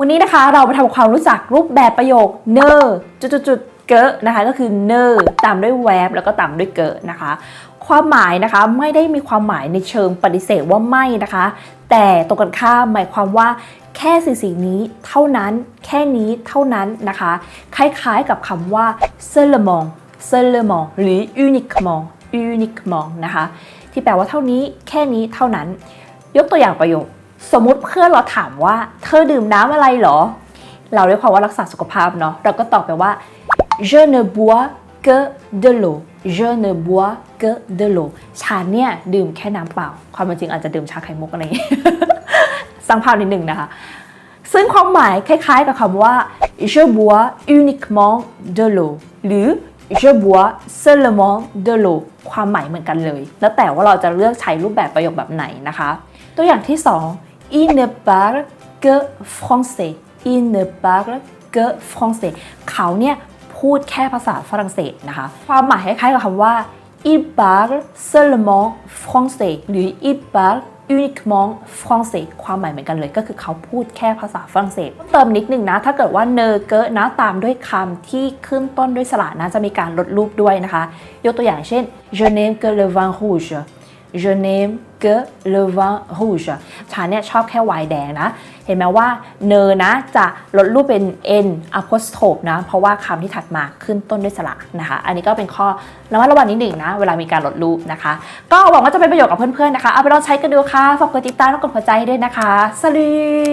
วันนี้นะคะเรามาทำความรู้จักรูปแบบประโยคเนอจุดๆเกอะนะคะก็คือเนอตามด้วยแวบแล้วก็ตามด้วยเกอะนะคะ ความหมายนะคะไม่ได้มีความหมายในเชิงปฏิเสธว่าไม่นะคะ แต่ตรงกันข้ามหมายความว่าแค่สิ่งสิ่งนี้เท่านั้นแค่นี้เท่านั้นนะคะ คล้ายๆกับคำว่า seulement seulement หรือ uniquement uniquement นะคะ ที่แปลว่าเท่านี้แค่นี้เท่านั้น ยกตัวอย่างประโยค สมมุติเพื่อนเราถามว่าเธอดื่มน้ำอะไรเหรอ เราด้วยความว่ารักษาสุขภาพเนาะเราก็ตอบไปว่า je ne bois que de l'eau je ne bois que de l'eau ฉันเนี่ยดื่มแค่น้ำเปล่า ความจริงอาจจะดื่มชาไข่มุกอะไรอย่างงี้สร้างภาพนิดนึงนะคะ ซึ่งความหมายคล้ายๆกับคำว่า je bois uniquement de l'eau หรือ je bois seulement de l'eau ความหมายเหมือนกันเลย แล้วแต่ว่าเราจะเลือกใช้รูปแบบประโยคแบบไหนนะคะ ตัวอย่างที่ 2 il ne parle que français il ne parle que français เขาเนี่ยพูดแค่ภาษาฝรั่งเศสนะคะ ความหมายคล้ายๆกับคำว่า il parle seulement français หรือ il parle uniquement français ความหมายเหมือนกันเลยก็คือเขาพูดแค่ภาษาฝรั่งเศส เติมนิดนึงนะ ถ้าเกิดว่าเนอเกอนะตามด้วยคำที่ขึ้นต้นด้วยสระนะจะมีการลดรูปด้วยนะคะ ยกตัวอย่างเช่น je n'aime que le vin rouge je n'aime que le vin rouge ฉันเนี่ยชอบแค่วายแดงนะ เห็นไหมว่าเนอนะจะลดรูปเป็น n apostrophe นะ เพราะว่าคำที่ถัดมาขึ้นต้นด้วยสระนะคะ อันนี้ก็เป็นข้อระมัดระวังนิดหนึ่งนะ เวลามีการลดรูปนะคะ ก็หวังว่าจะเป็นประโยชน์กับเพื่อนๆนะคะ เอาไปลองใช้กันดูค่ะ ฝากกดติดตามและกดหัวใจด้วยนะคะ สวัสดี